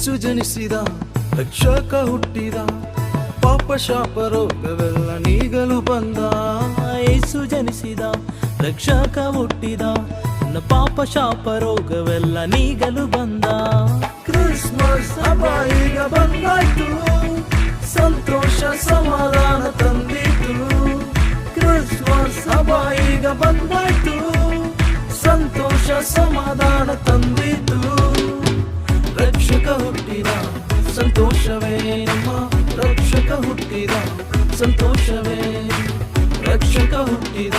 ಯೇಸು ಜನಿಸಿದ ರಕ್ಷಕ ಹುಟ್ಟಿದ, ಪಾಪ ಶಾಪ ರೋಗವೆಲ್ಲ ನೀಗಲು ಬಂದ. ಯೇಸು ಜನಿಸಿದ, ರಕ್ಷಕ ಹುಟ್ಟಿದ, ನನ್ನ ಪಾಪ ಶಾಪ ರೋಗವೆಲ್ಲ ನೀಗಲು ಬಂದ. ಕ್ರಿಸ್ಮಸ್ ಹಬ್ಬ ಈಗ ಬಂದಾಯ್ತು, ಸಂತೋಷ ಸಮಾಧಾನ ತಂದಿತು ಕ್ರಿಸ್ಮಸ್ ಹಬ್ಬ ಈಗ ಬಂದಾಯ್ತು, ಸಂತೋಷ ಸಮಾಧಾನ ತಂದಿತು ಸಂತೋಷವೇ ರಕ್ಷಕ ಹುಟ್ಟಿದ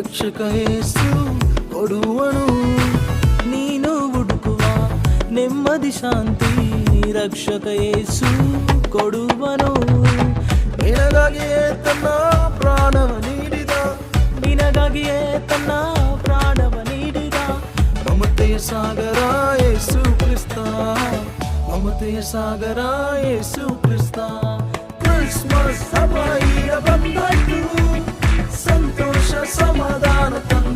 ರಕ್ಷಕ ಯೇಸು ಕೊಡುವನು ನೀನು ಹುಡುಕುವ ನೆಮ್ಮದಿ ಶಾಂತಿ ರಕ್ಷಕ ಯೇಸು ಕೊಡುವನು ನಿನಗಾಗಿಯೇ ತನ್ನ ಪ್ರಾಣವ ನೀಡಿದ ನಿನಗಾಗಿಯೇ ತನ್ನ ಪ್ರಾಣವ ನೀಡಿದ ಮಮತೆಯ ಸಾಗರ ಯೇಸು ಕ್ರಿಸ್ತ ಮಮತೆಯ ಸಾಗರ ಯೇಸು ಕ್ರಿಸ್ತ ಕ್ರಿಸ್ಮಸ್ ಹಬ್ಬ ಈಗ ಬಂದಾಯ್ತು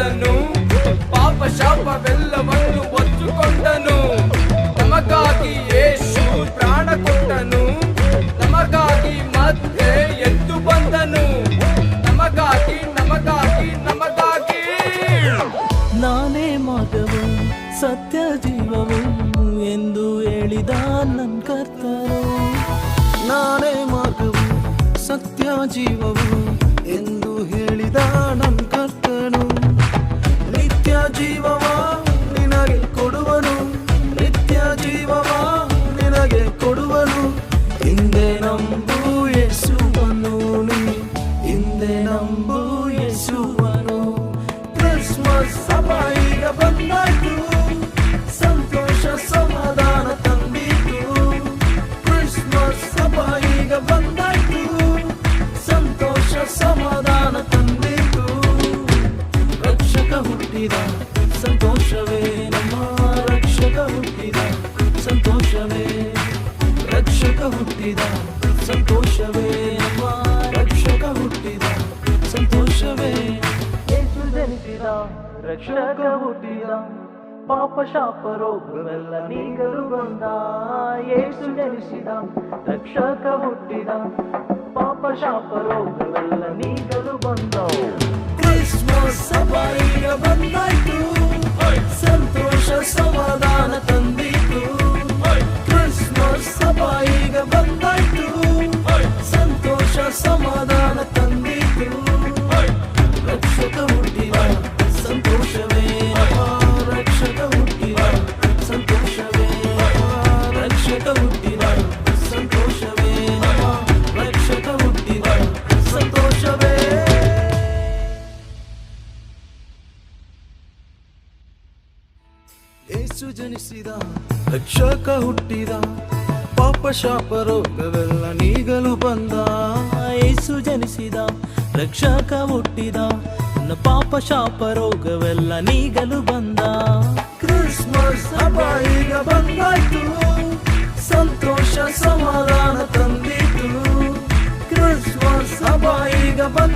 ಜನಿಸಿದನು ಪಾಪ ಶಾಪವೆಲ್ಲವನ್ನು ಒತ್ತುಕೊಂಡನು ನಮಗಾಗಿ ಯೇಸು ಪ್ರಾಣ ಕೊಟ್ಟನು. ನಮಗಾಗಿ ಮತ್ತೆ ಎದ್ದು ಬಂದನು. ನಮಗಾಗಿ ನಮಗಾಗಿ ನಮಗಾಗಿ. ನಾನೇ ಮಗವ ಸತ್ಯ ಜೀವವು ಎಂದು ಹೇಳಿದ ನನ್ನ ಕರ್ತನು. ನಾನೇ ಮಾರ್ಗವು ಸತ್ಯ ಜೀವವು ಜೀವವ ನಿನಗೆ ಕೊಡುವನು. ನಿತ್ಯ ಜೀವವ ನಿನಗೆ ಕೊಡುವನು. ಹಿಂದೆ ನಂಬು ಯೇಸುವನು ನೀ. ಹಿಂದೆ ನಂಬು ಯೇಸುವನು ಕ್ರಿಸ್ಮಸ್ ಹಬ್ಬ ಈಗ ಬಂದಾಯ್ತು. ಸಂತೋಷ ಸಮಾಧಾನ ತಂದಿತು. ಕ್ರಿಸ್ಮಸ್ ಹಬ್ಬ ಈಗ ಬಂದಾಯ್ತು. ಸಂತೋಷ ಸಮಾಧಾನ ತಂದಿತು. ರಕ್ಷಕ ಹುಟ್ಟಿದ ರಕ್ಷಕ ಹುಟ್ಟಿದ ಪಾಪ ಶಾಪ ರೋಗವೆಲ್ಲ ನೀಗಲು ಬಂದ. ಯೇಸು ಜನಿಸಿದ ರಕ್ಷಕ ಹುಟ್ಟಿದ ಪಾಪ ಶಾಪ ರೋಗವೆಲ್ಲ ನೀಗಲು ಬಂದ ಕ್ರಿಸ್ಮಸ್ ಬಂದಾಯ್ತು. ಜನಿಸಿದ ರಕ್ಷಕ ಹುಟ್ಟಿದ, ಪಾಪ ಶಾಪ ರೋಗವೆಲ್ಲ ನೀಗಲು ಬಂದ. ಏಸು ಜನಿಸಿದ, ರಕ್ಷಕ ಹುಟ್ಟಿದ, ನನ್ನ ಪಾಪ ಶಾಪ ರೋಗವೆಲ್ಲ ನೀಗಲು ಬಂದ. ಕ್ರಿಸ್ಮಸ್ ಹಬ್ಬ ಈಗ ಬಂದಾಯ್ತು, ಸಂತೋಷ ಸಮಾಧಾನ ತಂದಿತು ಕ್ರಿಸ್ಮಸ್ ಹಬ್ಬ ಈಗ ಬಂದ